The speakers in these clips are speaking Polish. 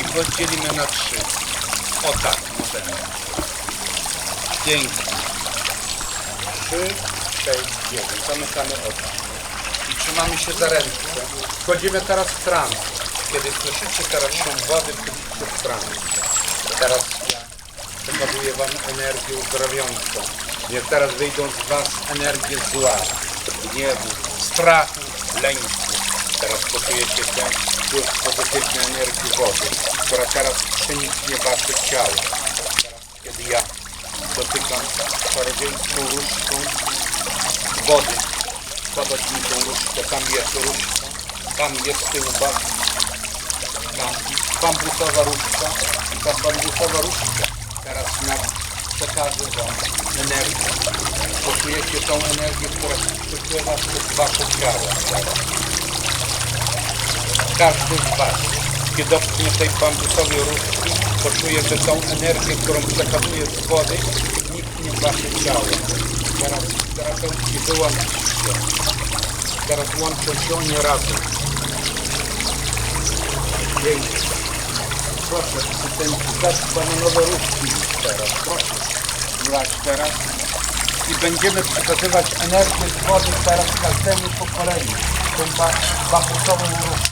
i podzielimy na trzy. O tak, możemy. Pięknie. Trzy, sześć, dziewięć. Zamykamy oczy. I trzymamy się za ręce. Wchodzimy teraz w trans. Kiedy słyszycie teraz szum wody, wchodzicie w trans. Teraz ja przekazuję Wam energię uzdrawiającą. Niech teraz wyjdą z Was energie zła, gniewu, strachu, lęku. Teraz poczujecie ten wpływ pozytywnej energii wody, która teraz przeniknie Wasze ciało. Kiedy ja dotykam czarodziejską różdżką wody, podać mi tą różdżkę, tam jest różdżka, tam jest tył bak, tam bambusowa różdżka i ta bambusowa różdżka teraz na przekaże Wam energię. Poczujecie tą energię, która przepływa przez Wasze ciało. Teraz. Każdy z Was, kiedy dotknie tej bambusowej różdżki, poczuje, że tą energię, którą przekazuje z wody, niknie Wasze ciało. Teraz terapeuci wyłączyć się. Teraz łączą się oni razem. Pięknie. Proszę, asystenci, dać bananowe różdżki teraz. Proszę, brać teraz. I będziemy przekazywać energię z wody teraz każdemu pokoleniu. Tą ba- bambusową różdżkę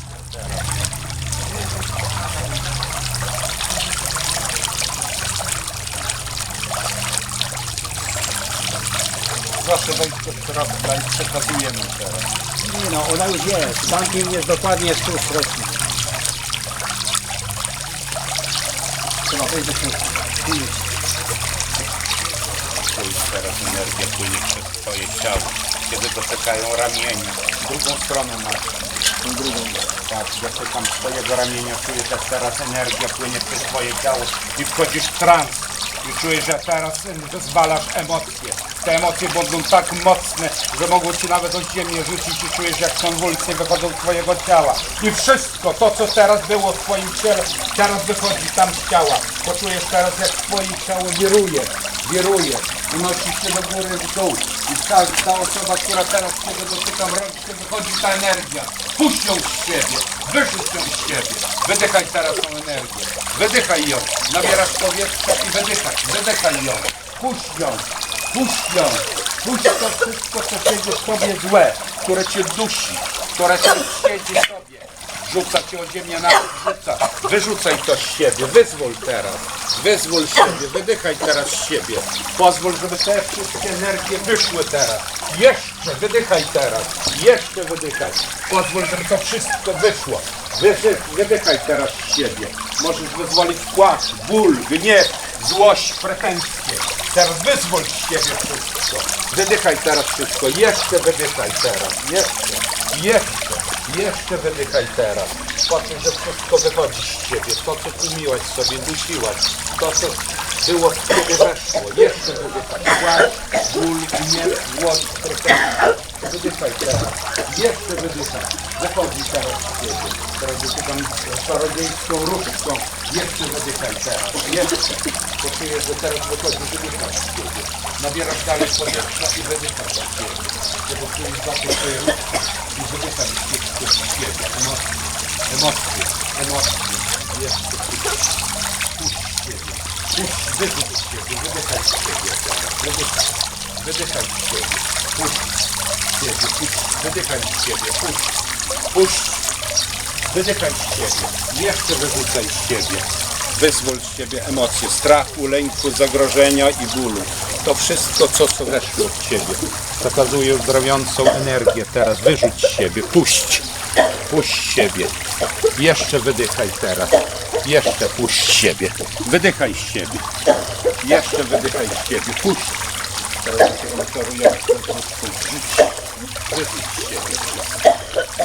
Proszę wejść do środka i przekazujemy teraz. Nie no, ona już jest. Bankiem jest dokładnie 100 środków. Trzeba wejść do środka. Teraz energia płynie przez Twoje ciało, kiedy dotykają ramienia. Drugą stronę masz. Tą drugą. Tak, dotykam Twojego ramienia, czujesz jak teraz energia płynie przez Twoje ciało i wchodzisz w trans. I czujesz, że teraz wyzwalasz emocje. Te emocje będą tak mocne, że mogą Ci nawet od ziemię rzucić i czujesz jak konwulsje wychodzą z Twojego ciała. I wszystko, to co teraz było w Twoim ciele, teraz wychodzi tam z ciała. Poczujesz teraz jak Twoje ciało wiruje, wiruje. Unosi się do góry w dół. I ta, ta osoba, która teraz Ciebie dotykam rączkę, wychodzi ta energia. Puść ją z siebie, wyrzuć ją z siebie. Wydychaj teraz tą energię. Wydychaj ją. Nabierasz powietrza i wydychaj. Wydychaj ją. Puść ją. Puść ją. Puść to wszystko, co siedzi w tobie złe, które cię dusi, które tam siedzi w tobie. Rzuca cię o ziemię na rzuca. Wyrzucaj to z siebie. Wyzwól teraz. Wyzwól siebie. Wydychaj teraz z siebie. Pozwól, żeby te wszystkie energie wyszły teraz. Jeszcze wydychaj teraz. Jeszcze wydychaj. Pozwól, żeby to wszystko wyszło. Wydy, wydychaj teraz z siebie. Możesz wyzwolić płacz, ból, gniew, złość, pretensje. Teraz wyzwól z siebie wszystko. Wydychaj teraz wszystko. Jeszcze wydychaj teraz. Jeszcze. Jeszcze. Jeszcze wydychaj teraz. Poczuj, że wszystko wychodzi z ciebie. To, co tłumiłaś sobie, dusiłaś. To, co było z ciebie weszło. Jeszcze wydychaj. Płacz, ból, gniew, złość, pretensje. Wydychaj teraz. Jeszcze wydychaj. Wychodzi teraz z ciebie. Teraz dotykam czarodziejską różdżką. Jeszcze wydychaj teraz. Jeszcze. Poczuję, że teraz wychodzi, wydychaj z ciebie. Nabierasz dalej powietrza i wydychasz z ciebie. Kiedy czujesz zapach i wydychaj z ciebie. Emocje. Emocje. Emocje. Jeszcze puść. Siebie. Puść, wyrzuć z siebie. Wydychaj z siebie teraz. Wydychaj. Wydychaj z siebie. Puść siebie. Puść. Wydychaj z siebie. Puść. Puść. Wydychaj z siebie. Jeszcze wyrzucaj z siebie. Wyzwól z siebie emocje strachu, lęku, zagrożenia i bólu. To wszystko, co weszło w ciebie. Przekazuje uzdrawiającą energię. Teraz wyrzuć z siebie. Puść. Puść siebie. Jeszcze wydychaj teraz. Jeszcze puść siebie. Wydychaj z siebie. Jeszcze wydychaj z siebie. Puść. Teraz się z siebie.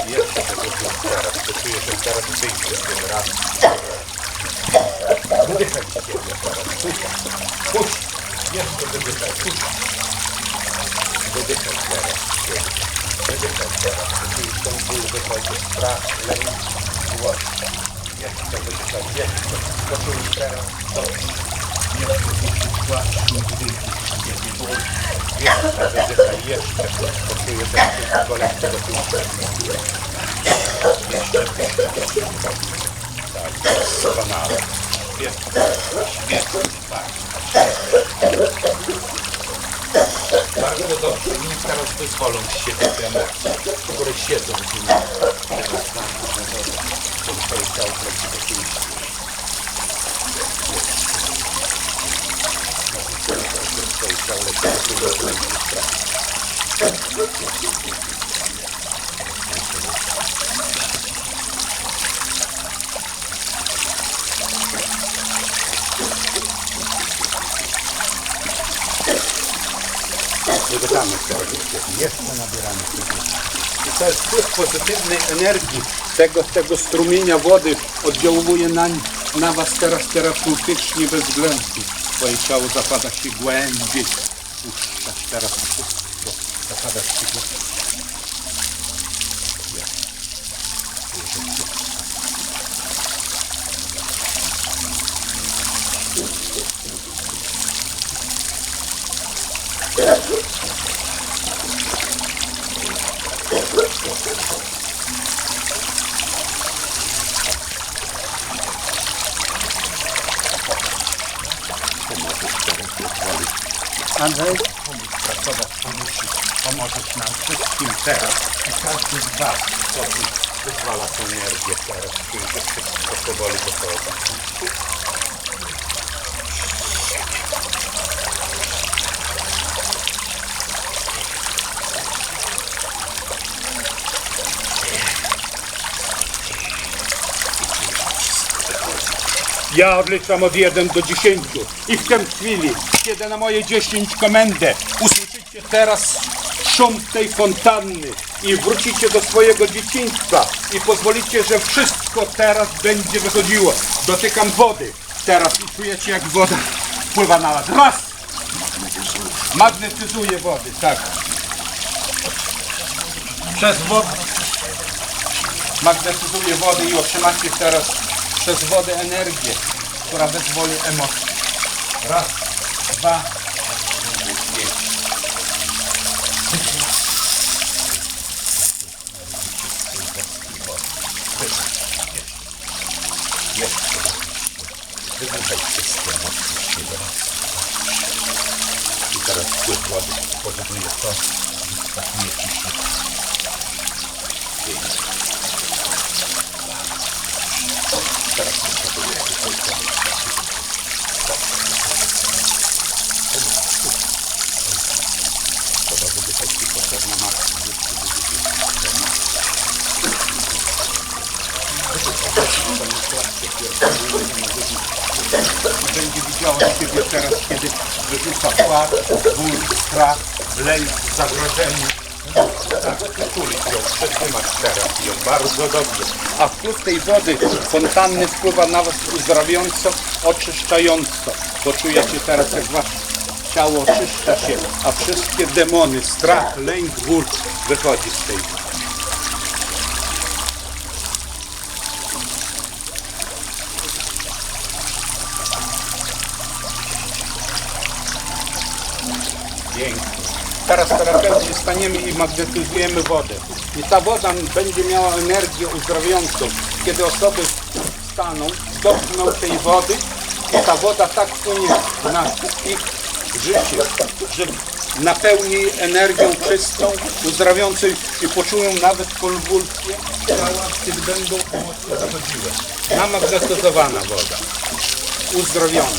Jeszcze wyrzuć teraz. Poczuję, że teraz wyjdzie z tym razem. Wydychaj z siebie teraz. Puść. Puść. Jeszcze wydychaj. Puść. Wydychaj teraz. Wydychaj teraz. Poczuj tą ból wychodzi. Strach, lęk, złość. Jeszcze wydychaj. Jeszcze. Poczuj teraz. Dobrze. Jeszcze wydychaj. Jeszcze. Poczuję ten wszystko lęk. Jeszcze. Jeszcze. Tak. Doskonale. Świetnie. Świetnie. Bardzo. Bardzo dobrze. Niech teraz wyzwolą z siebie te emocje, które siedzą w nim. Teraz tam różne rzeczy. To twoje ciało leci do ciało leci do tyłu. Wydamy Jeszcze nabieramy. I to jest wpływ pozytywnej energii tego, tego strumienia wody oddziałuje na, na Was teraz terapeutycznie bez względu. Twoje ciało zapada się głębiej. Puszczasz teraz wszystko. Zapadasz się głębiej. Andrzej? pracować pomożesz, pomożesz nam wszystkim teraz i każdy z Was sobie wyzwala tę energię teraz, że wszystko powoli gotowe. Ja odliczam od 1 do 10 i w tej chwili, kiedy na moje 10 komendę usłyszycie teraz szum tej fontanny i wrócicie do swojego dzieciństwa i pozwolicie, że wszystko teraz będzie wychodziło. Dotykam wody teraz i czujecie jak woda wpływa na was. Raz! Magnetyzuje wody, tak. Przez wodę magnetyzuje wodę i otrzymacie teraz przez wodę energię, która wyzwoli emocje. Raz, dwa, pięć. Wybuchaj wszystkie emocje z siebie. I teraz wpływ wody powoduje to, że skakuje ciśnie. Pięć. Teraz potrzebuję tutaj pomóc. Trzeba wydychać i potrzebna maksa. Będzie widziała Ciebie teraz, kiedy wyrzuca płacz, ból, strach, lęk, zagrożenie. Tak, przytulić ją, przetrzymać teraz ją bardzo dobrze. A wpływ tej wody fontanny wpływa na Was uzdrawiająco, oczyszczająco. Poczujecie teraz, jak Wasze ciało oczyszcza się, a wszystkie demony, strach, lęk, ból wychodzi z tej wody. Pięknie. Teraz terapeuci staniemy i magnetyzujemy wodę. I ta woda będzie miała energię uzdrawiającą. Kiedy osoby staną, dotkną tej wody i ta woda tak wpłynie na ich życie, że napełni energią czystą, uzdrawiającą i poczują nawet konwulsje ciała, kiedy będą emocje zachodziły. Namagnetyzowana woda. Uzdrowiona.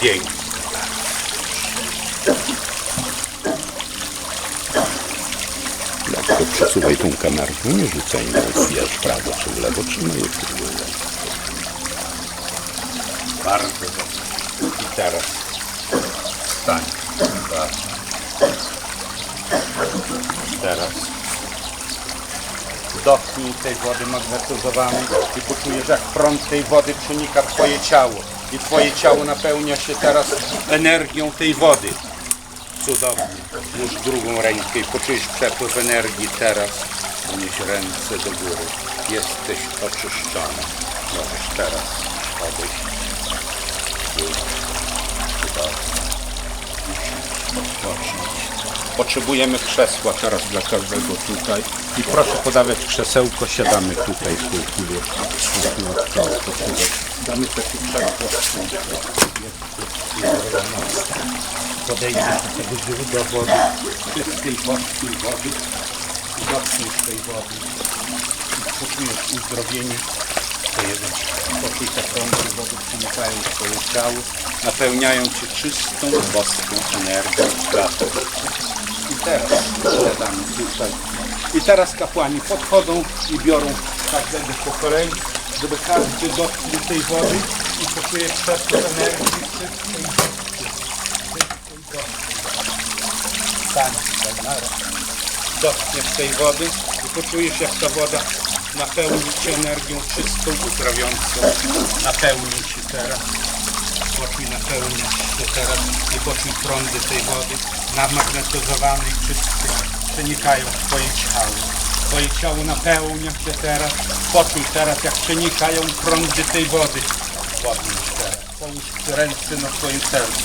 Pięknie. Lekko przesuwaj tą kamerkę, nie rzucaj na wiesz w prawo czy w lewo, trzymaj je w tyłu. Bardzo dobrze. I teraz stań. Tak. Teraz wdochnij tej wody magnetyzowanej i poczujesz jak prąd tej wody przenika w Twoje ciało. I Twoje ciało napełnia się teraz energią tej wody. Cudownie. Już drugą rękę i poczujesz przepływ energii teraz. Unieś ręce do góry. Jesteś oczyszczony. Możesz teraz odejść. Cudownie. odpocząć. Potrzebujemy krzesła teraz dla każdego tutaj. I proszę podawać krzesełko, siadamy tutaj w tej chwili. Damy takie krzesło. Podejdziesz do tego źródła wody, czystej polskiej wody i dotkniesz tej wody. Poczujesz uzdrowienie twojego. Poczuj te prądy wody przenikają w twoje ciało, napełniają cię czystą, boską energią, światłem. I teraz kapłani podchodzą i biorą każdego po kolei, żeby każdy dotknął tej wody i poczuje przepływ energii naraz. Dotkniesz tej wody i poczujesz jak ta woda napełni Cię energią czystą, uzdrawiającą. Napełni Ci teraz. Poczuj napełniać się teraz i poczuj prądy tej wody namagnetyzowane i czyste przenikają w Twoje ciało. Twoje ciało napełnia się teraz. Poczuj teraz jak przenikają prądy tej wody. Podnieś teraz. Połóż ręce na swoim sercu.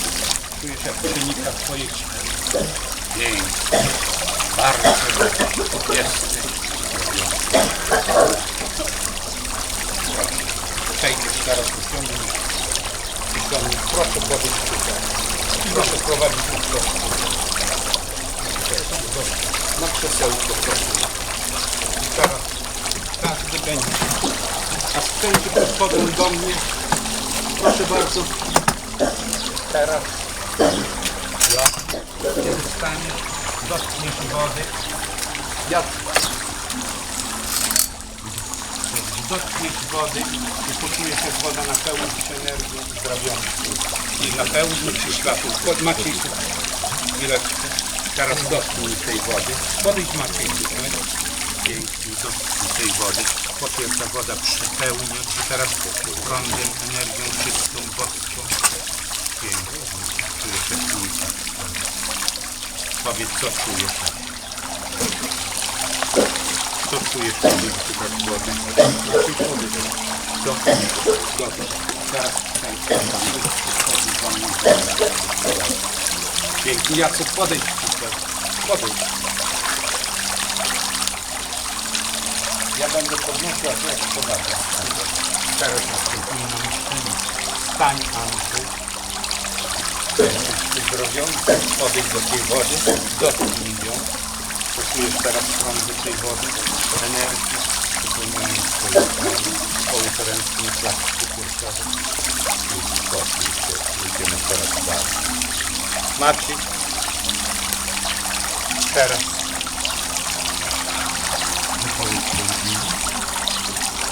Czujesz jak przenika Twoje ciało. Pięknie. Bardzo. Jesteś. Przejdziesz teraz do ciągu. Proszę podejść tutaj. Proszę prowadzić na prostą. Na krzesełko proszę. Teraz każdy będzie. A spędzi podchodzą do mnie. Proszę bardzo. Teraz ja. Kiedy staniesz, dotkniesz wody. Ja dotkniesz wody i poczujesz jak woda napełni się energią zdrowioną. I napełni ci. Pod Maciej chwileczkę. Teraz dotknij tej wody. Podejdź Maciej tutaj. Pięknie dotknij tej wody. Jak ta woda przepełnia ci teraz prądem, energią czystą, boską. Pięknie. Czujesz jak. Powiedz co czujesz. Co czujesz, kiedy wsypasz wodę? Czy powiedz, co? Dobrze. Teraz ten Pięknie. Jacek, podejdź tutaj. Podejdź. Ja będę podnosił, a ty jak podatek. Teraz na. Stań, Andrzej. Będziesz uzdrowiony. Podejdź do tej wody. Dotknij ją. Poczujesz teraz prądy tej wody, energii, wypełniają swoje ręce, połóż ręce na klatce piersiowej i spokój się. Idziemy teraz dalej. Maciej, teraz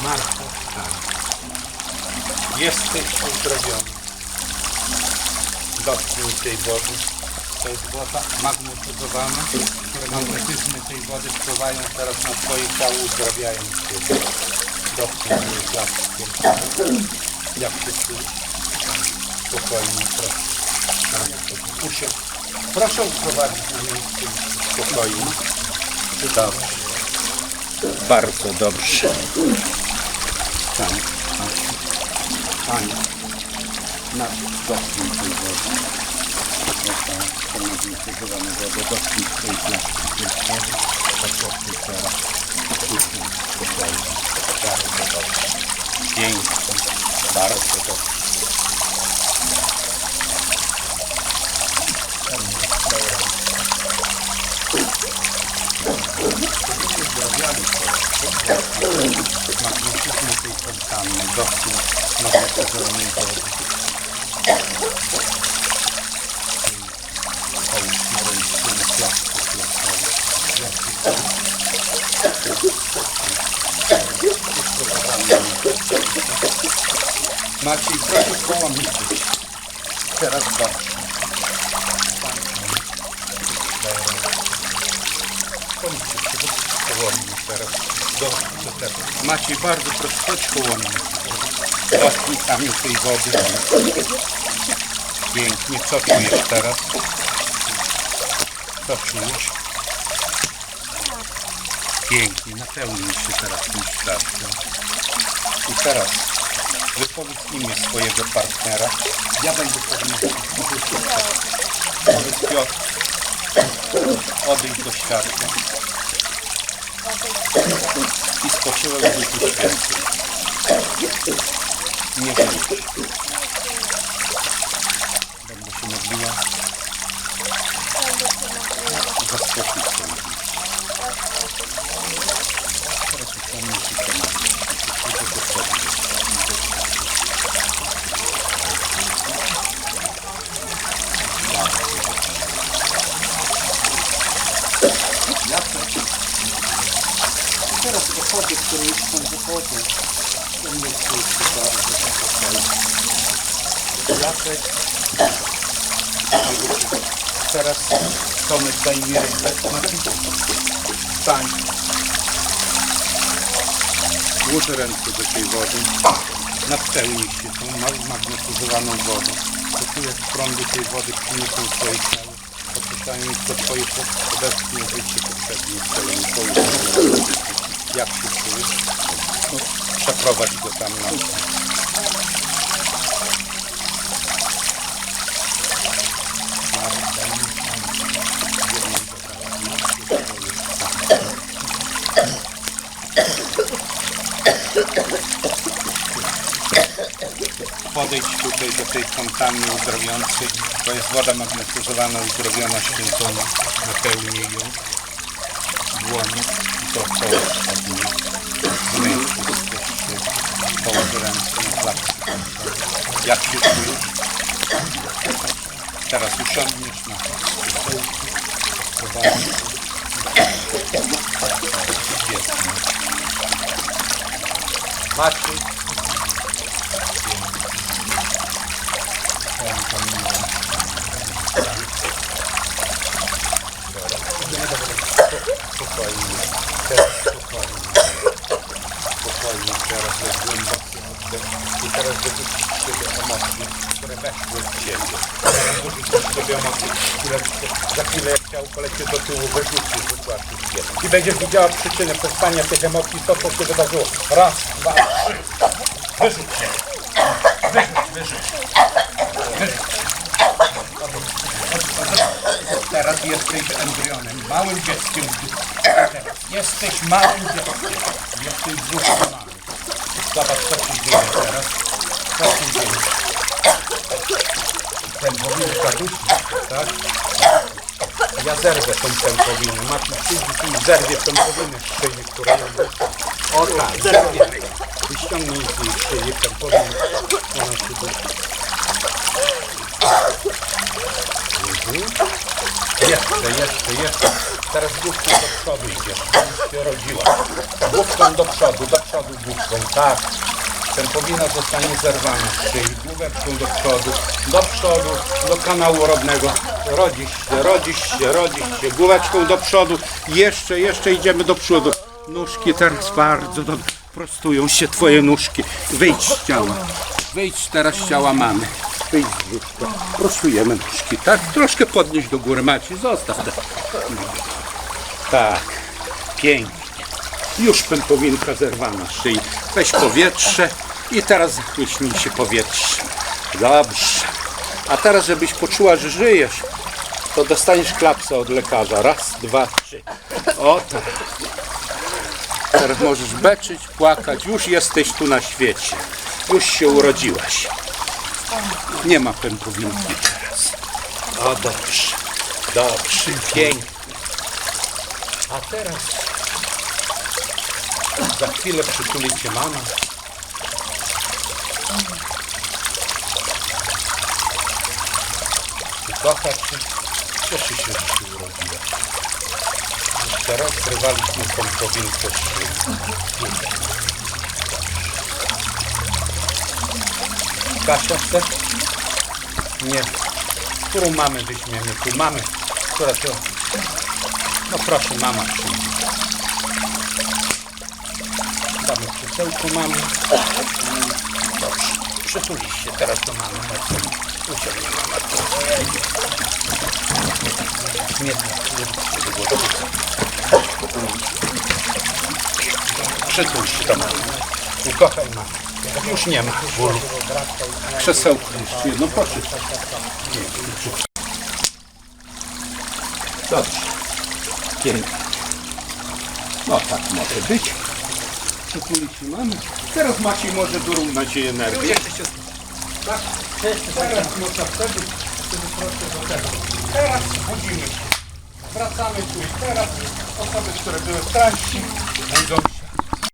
Marta, tak. Jesteś uzdrowiony. Dotknij tej wody. To jest woda magnetyzowana, które magnetyzmy tej wody wpływają teraz na Twoje ciało, uzdrawiają Cię. Piersiowej. Jak się czujesz? Spokojnie, proszę. Usiądź. Proszę prowadzić na miejsce spokojnie. Dobrze. Bardzo dobrze. Tam, Ania. Na dotknij tej wody. Wodę, dotknij tej klatki piersiowej. Tak dotknij teraz. Spokojnie. Bardzo dobrze. Pięknie. Bardzo dobrze. magnetyzmu tej fontanny, dotknij magnetyzowanej wody. Połóż na ręce na klatce piersiowej. Maciej, proszę połamić. Teraz bo połomnie teraz. Do, do tego. Maciej, bardzo proszę, chodź koło mnie. Dotknij sami tej wody. Pięknie, co czujesz teraz? Co czujesz? Pięknie, napełnij się teraz tym światłem. I teraz wypowiedz imię swojego partnera. Ja będę podnosił. Powiedz Piotr, odejdź do światła i spoczyłeś w Duchu Świętym. Nie wyjdź. Będę się modliła za spokój Twój. Teraz upomnij się temat. Tylko potrzebny. Teraz pochodzę, które już są wychodzą. Będę się Jacek. Teraz Tomek zajmie rękę. Stań. Włóż ręce do tej wody. Napełnij się tą ma- magnetyzowaną wodą. Poczujesz prądy tej wody przyniosą twoje ciało. Oczyszczają ich do twoje obecnie życie poprzednie swoimi południami. Jak się czujesz? No, przeprowadź go tam na Podejdź tutaj do tej fontanny uzdrowiącej. To jest woda magnetyzowana, uzdrowiona, święcona. Napełnij ją dłonią i to połóż od niej. Zmyj wszystko się. Połóż ręce na klatce. Jak się czujesz? Teraz usiądniesz na. Świetnie. Maciej. Spokojnie, teraz spokojnie. Spokojnie, teraz jest głęboki oddech. I teraz wyrzucić z siebie emocje, które weszły w ciebie. Teraz wyrzucić z siebie które za chwilę jak ciało polecie do tyłu, wyrzucisz, wypłacisz je. I będziesz widziała przyczynę powstania tych emocji, to co się wydarzyło. Raz, dwa, trzy. Wyrzuć się. Wyrzuć, wyrzuć. Wyrzuć. Teraz jesteś embrionem, małym dzieckiem jesteś małym dzieckiem. Jesteś mamy. Zobacz, co się dzieje teraz. Co się dzieje? Pępowinka dusi, tak? Ja zerwę tą pępowinę. Maciej przyjdzie i zerwie pępowinę z szyi, która jest... O tak, zerwie. Wyściągnij z jej szyi pępowinę. Ona się dusi. Jeszcze, jeszcze, jeszcze. Teraz główką do przodu idziesz. Już się rodziła. Główką do przodu, do przodu główką, tak. Pępowina zostanie zerwana z szyi. Główeczką do przodu, do przodu, do kanału rodnego. Rodzisz się, rodzisz się, rodzisz się. Główeczką do przodu. Jeszcze, jeszcze idziemy do przodu. Nóżki teraz bardzo dobrze. Prostują się twoje nóżki. Wyjdź z ciała. Wyjdź teraz z ciała mamy. Wyjdź z brzuszka. Prostujemy nóżki, tak? Troszkę podnieść do góry, Maciej. Zostaw te. Tak. Pięknie. Już pępowinka zerwana z szyi. Weź powietrze i teraz zachłyśnij się powietrze. Dobrze. A teraz, żebyś poczuła, że żyjesz, to dostaniesz klapsę od lekarza. Raz, dwa, trzy. O tak. Teraz możesz beczyć, płakać. Już jesteś tu na świecie. Już się urodziłaś. Nie ma pępowinki teraz. O dobrze. Dobrze. Pięknie. A teraz za chwilę przytuli cię mama. Kocha cię. Cieszy się, że się urodziłaś. Jeszcze raz zrywaliśmy tą powinkę z. Kasia chce? Nie. Którą mamy wyśmiemy? Tu mamy. Która to? No proszę, mama przyjdzie. Damy krzesełko mamy. Dobrze. Przytulisz się teraz do mamy. Marcin. Usiądzie mama tu. Nie, nie, Przytul się do mamy. Ukochaj mamę. Już nie ma bólu. Krzesełko jeszcze jedno, proszę. Dobrze. Pięknie. No tak może być. Przytulić mamy. Teraz Maciej może dorównać jej energię. Tak? Teraz można wtedy, wtedy proszę do tego. Teraz budzimy się. Wracamy tu i teraz. Osoby, które były w transie, będą się.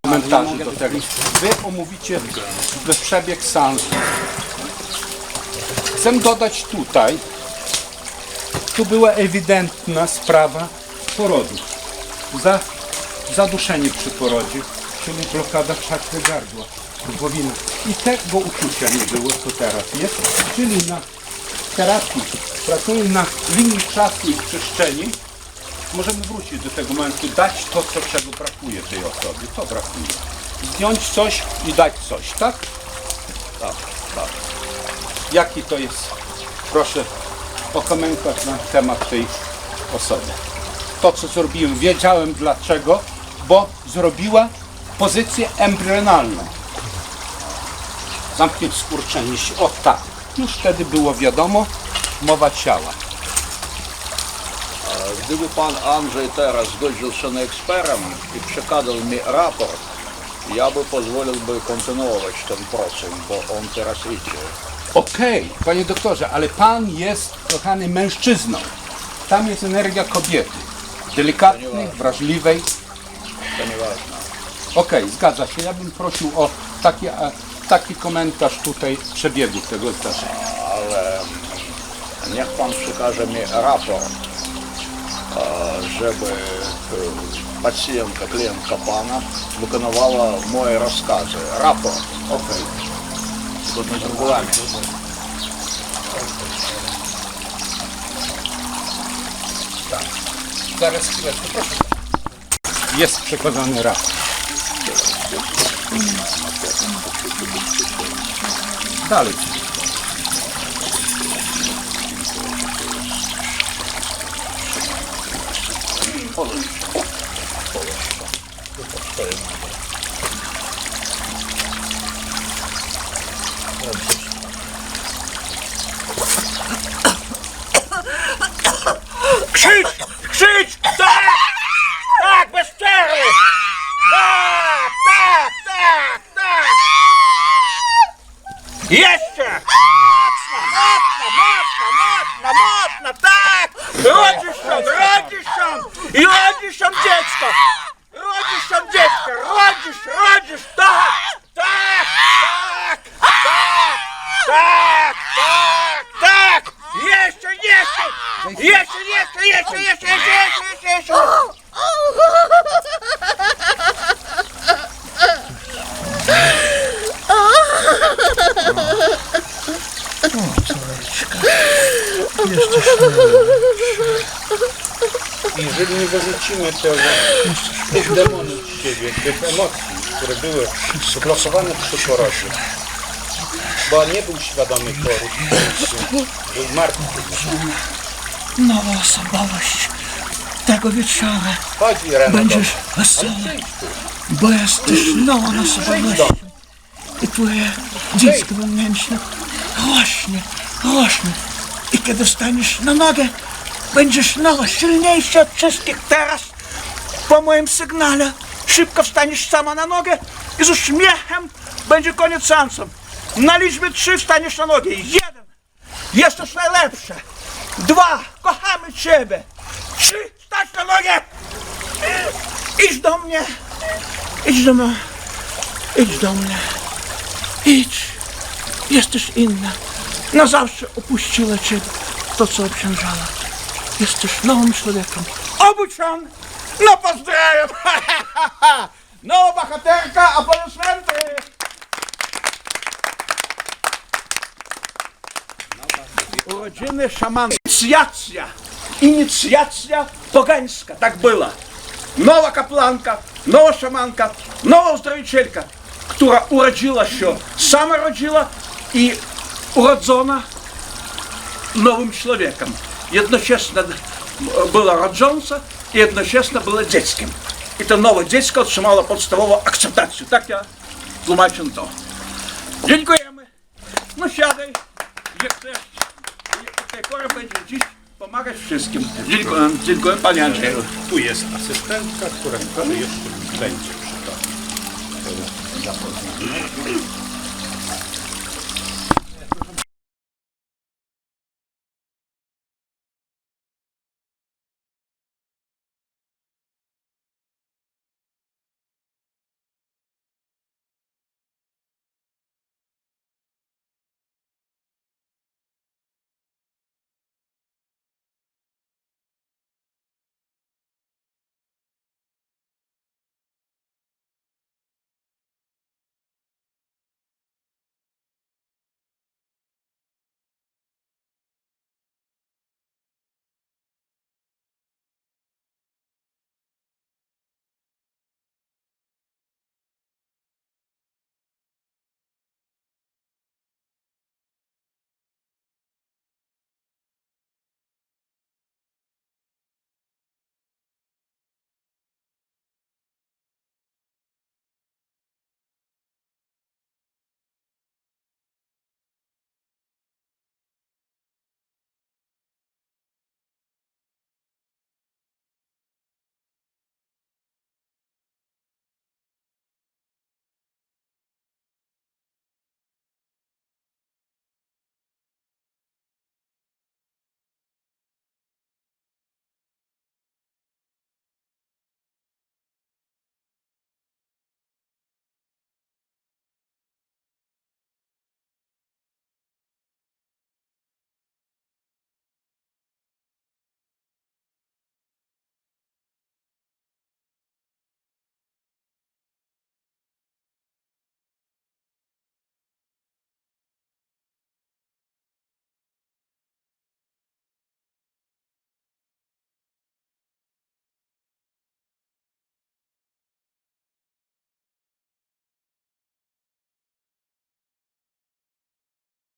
komentarzy do tego. Wy omówicie we przebieg seansu. Chcę dodać tutaj, tu była ewidentna sprawa porodu. Za, zaduszenie przy porodzie, czyli blokada czakry gardła, grubowina. I tego uczucia nie było, co teraz jest. Czyli na terapii pracuję na linii czasu i przestrzeni, możemy wrócić do tego momentu, dać to, co czego brakuje tej osobie. Co brakuje? Zdjąć coś i dać coś, tak? Tak, tak. Jaki to jest, proszę o komentarz na temat tej osoby. To, co zrobiłem, wiedziałem dlaczego, bo zrobiła pozycję embrionalną. Zamknięć skurczenie się, o tak. Już wtedy było wiadomo, mowa ciała. Gdyby pan Andrzej teraz zgodził się na eksperyment i przekazał mi raport, ja by pozwolił by kontynuować ten proces, bo on teraz idzie. Okej, panie doktorze, ale pan jest, kochany, mężczyzną. Tam jest energia kobiety. Delikatnej, wrażliwej. To nieważne. Okej, zgadza się. Ja bym prosił o taki, taki komentarz tutaj przebiegu tego zdarzenia. Ale niech pan przekaże mi raport, e, żeby e, pacjentka, klientka pana wykonywała moje rozkazy. Raport. Okej. Zgodnie z regulaminem. Zaraz chwileczkę, proszę. Jest przekazany raport. Dalej. Krzycz! Tak, tak, tak! Jeszcze, jeszcze! Jeszcze, jeszcze, jeszcze, jeszcze, jeszcze, jeszcze, jeszcze, jeszcze! Jeżeli nie wyrzucimy tego, tych demonów z siebie, tych emocji, które były zblokowane przy porodzie, bo nie był świadomy poród, był martwy. Nowa osobowość tego wieczora. Chodzi będziesz wesoły, bo jesteś nową osobowością i twoje dziecko wewnętrzne rośnie, rośnie. I kiedy staniesz na nogę, będziesz nowa, silniejsza od wszystkich. Teraz. Po moim sygnale szybko wstaniesz sama na nogę i z uśmiechem będzie koniec seansu. Na liczbie trzy wstaniesz na nogę. Jeden. Jesteś najlepsza. Dwa. Kochamy Ciebie. Trzy. Stać na nogę. Idź do mnie. Idź do mnie. Idź do mnie. Idź. Jesteś inna. Na zawsze opuściła Ciebie to, co obciążała. Jesteś nowym człowiekiem. Obuczony. No pozdrawiam. Nowa bohaterka, aplodismenty. Urodziny szamana. Inicjacja. Inicjacja pogańska. Tak była. Nowa kapłanka, nowa szamanka, nowa uzdrowicielka, która urodziła się, sama rodziła i urodzona nowym człowiekiem. Jednocześnie była rodząca i jednocześnie była dzieckiem. I to nowe dziecko otrzymało podstawową akceptację. Tak ja tłumaczę to. Dziękujemy. No siadaj, pomagać wszystkim. Dziękuję, dziękuję panie Andrzeju. Tu jest asystentka, która jeszcze będzie przy tobie.